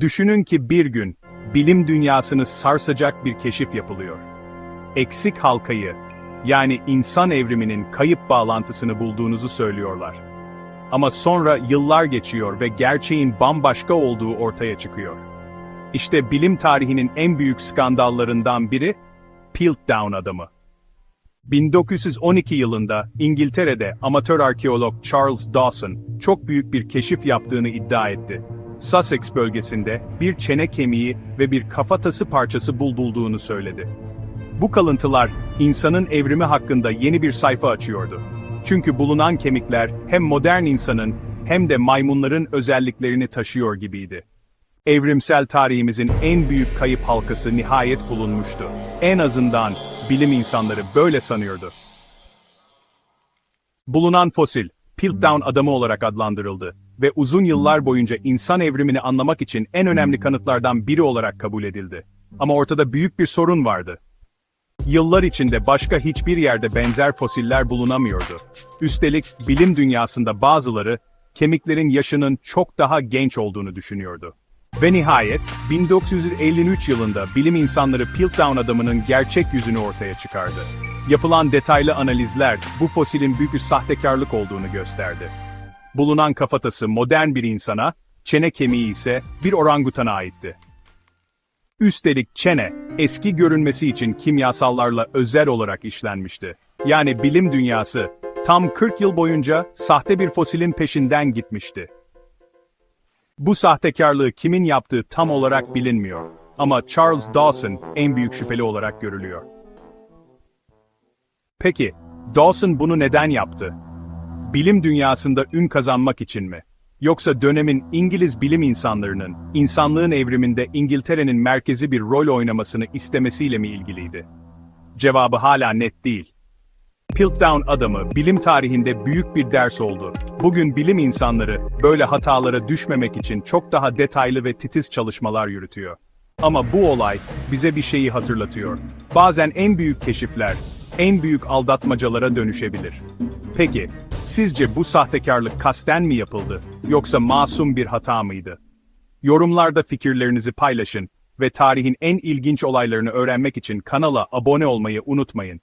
Düşünün ki bir gün, bilim dünyasını sarsacak bir keşif yapılıyor. Eksik halkayı, yani insan evriminin kayıp bağlantısını bulduğunuzu söylüyorlar. Ama sonra yıllar geçiyor ve gerçeğin bambaşka olduğu ortaya çıkıyor. İşte bilim tarihinin en büyük skandallarından biri, Piltdown adamı. 1912 yılında İngiltere'de amatör arkeolog Charles Dawson çok büyük bir keşif yaptığını iddia etti. Sussex bölgesinde bir çene kemiği ve bir kafatası parçası bulunduğunu söyledi. Bu kalıntılar insanın evrimi hakkında yeni bir sayfa açıyordu. Çünkü bulunan kemikler hem modern insanın hem de maymunların özelliklerini taşıyor gibiydi. Evrimsel tarihimizin en büyük kayıp halkası nihayet bulunmuştu. En azından bilim insanları böyle sanıyordu. Bulunan fosil, Piltdown adamı olarak adlandırıldı ve uzun yıllar boyunca insan evrimini anlamak için en önemli kanıtlardan biri olarak kabul edildi. Ama ortada büyük bir sorun vardı. Yıllar içinde başka hiçbir yerde benzer fosiller bulunamıyordu. Üstelik bilim dünyasında bazıları kemiklerin yaşının çok daha genç olduğunu düşünüyordu. Ve nihayet 1953 yılında bilim insanları Piltdown adamının gerçek yüzünü ortaya çıkardı. Yapılan detaylı analizler bu fosilin büyük bir sahtekarlık olduğunu gösterdi. Bulunan kafatası modern bir insana, çene kemiği ise bir orangutana aitti. Üstelik çene, eski görünmesi için kimyasallarla özel olarak işlenmişti. Yani bilim dünyası, tam 40 yıl boyunca sahte bir fosilin peşinden gitmişti. Bu sahtekarlığı kimin yaptığı tam olarak bilinmiyor. Ama Charles Dawson en büyük şüpheli olarak görülüyor. Peki, Dawson bunu neden yaptı? Bilim dünyasında ün kazanmak için mi? Yoksa dönemin İngiliz bilim insanlarının, insanlığın evriminde İngiltere'nin merkezi bir rol oynamasını istemesiyle mi ilgiliydi? Cevabı hala net değil. Piltdown adamı bilim tarihinde büyük bir ders oldu. Bugün bilim insanları böyle hatalara düşmemek için çok daha detaylı ve titiz çalışmalar yürütüyor. Ama bu olay bize bir şeyi hatırlatıyor. Bazen en büyük keşifler, en büyük aldatmacalara dönüşebilir. Peki, sizce bu sahtekarlık kasten mi yapıldı, yoksa masum bir hata mıydı? Yorumlarda fikirlerinizi paylaşın ve tarihin en ilginç olaylarını öğrenmek için kanala abone olmayı unutmayın.